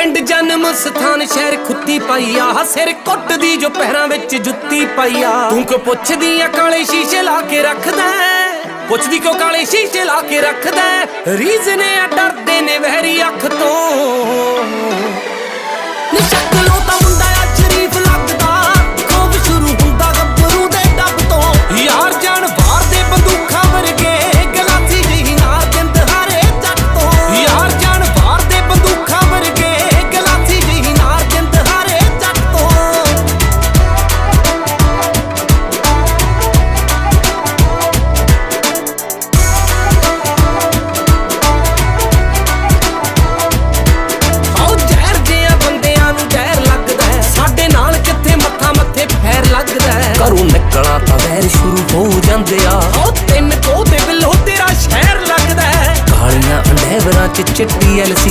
ਪਿੰਡ ਜਨਮ ਸਥਾਨ, ਸ਼ਹਿਰ ਖੁੱਤੀ ਪਾਈ ਆ ਸਿਰ ਕੁੱਟ ਦੀ ਜੋ ਪਹਿਰਾਂ ਵਿੱਚ ਜੁੱਤੀ ਪਾਈ ਆ ਤੂੰ ਕੋ ਪੁੱਛਦੀ ਆ, ਕਾਲੇ ਸ਼ੀਸ਼ੇ ਲਾ ਕੇ ਰੱਖਦਾ ਪੁੱਛਦੀ ਕਿਉਂ ਕਾਲੇ ਸ਼ੀਸ਼ੇ ਲਾ ਕੇ ਰੱਖਦਾ ਹੈ? ਰੀਜ਼ਨ ਆ, ਡਰਦੇ ਨੇ ਵਹਿਰੀ ਅੱਖ ਤੋਂ। ਤਿੰਨ ਕੋ ਦੇ